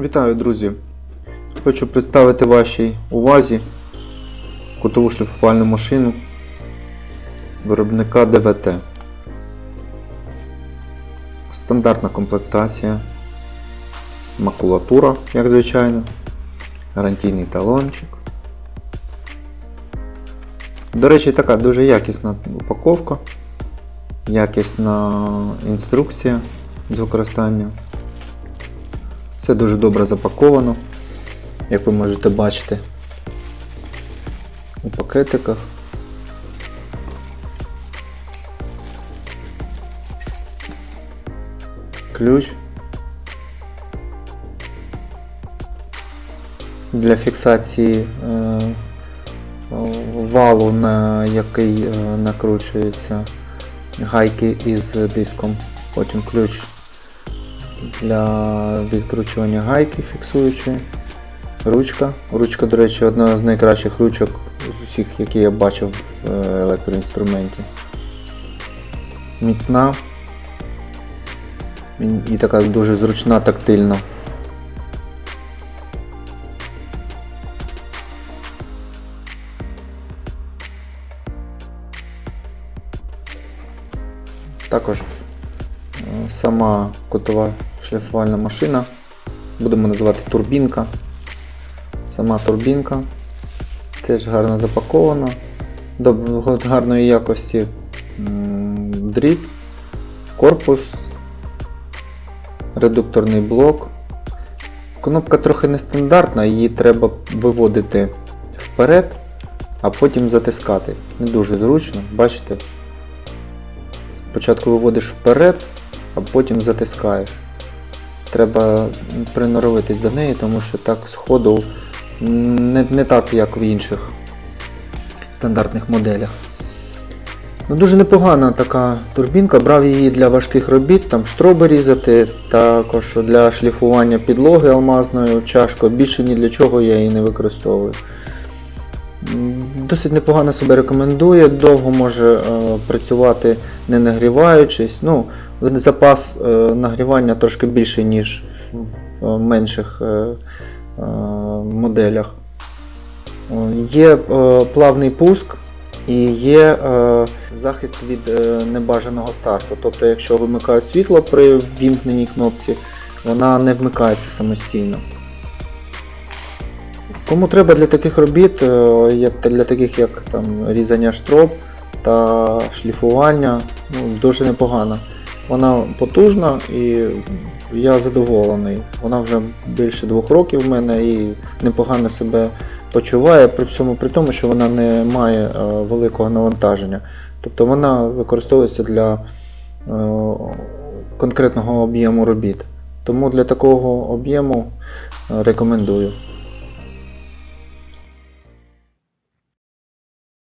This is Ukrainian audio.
Вітаю, друзі! Хочу представити вашій увазі кутову шліфувальну машину виробника ДВТ. Стандартна комплектація, макулатура, як звичайно, гарантійний талончик. До речі, така дуже якісна упаковка, якісна інструкція з використання. Все дуже добре запаковано, як ви можете бачити у пакетиках. Ключ для фіксації е, валу, на який е, накручуються гайки із диском. Потім ключ для відкручування гайки фіксуючої. Ручка. Ручка, до речі, одна з найкращих ручок з усіх, які я бачив в е, електроінструменті. Міцна і така дуже зручна, тактильна. Також сама котова шліфувальна машина, будемо називати турбінка. Сама турбінка теж гарно запакована, доб- гарної якості м, дріт, корпус, редукторний блок. Кнопка трохи нестандартна, її треба виводити вперед, а потім затискати. Не дуже зручно, бачите? Спочатку виводиш вперед, потім затискаєш. Треба приноровитись до неї, тому що так сходу не, не так, як в інших стандартних моделях. Ну, Дуже непогана така турбінка, брав її для важких робіт, там штроби різати, також для шліфування підлоги алмазною чашкою. Більше ні для чого я її не використовую. Досить непогано себе рекомендує, довго може е, працювати не нагріваючись. Ну, запас е, нагрівання трошки більший, ніж в, менших е, моделях. Є плавний пуск і є захист від небажаного старту. Тобто, якщо вимикають світло при ввімкненій кнопці, вона не вмикається самостійно. Кому треба для таких робіт, е, для таких як там, різання штроб та шліфування, ну, дуже непогана. Вона потужна і я задоволений. Вона вже більше двох років в мене і непогано себе почуває, при всьому при тому, що вона не має е, великого навантаження. Тобто вона використовується для е, конкретного об'єму робіт. Тому для такого об'єму рекомендую.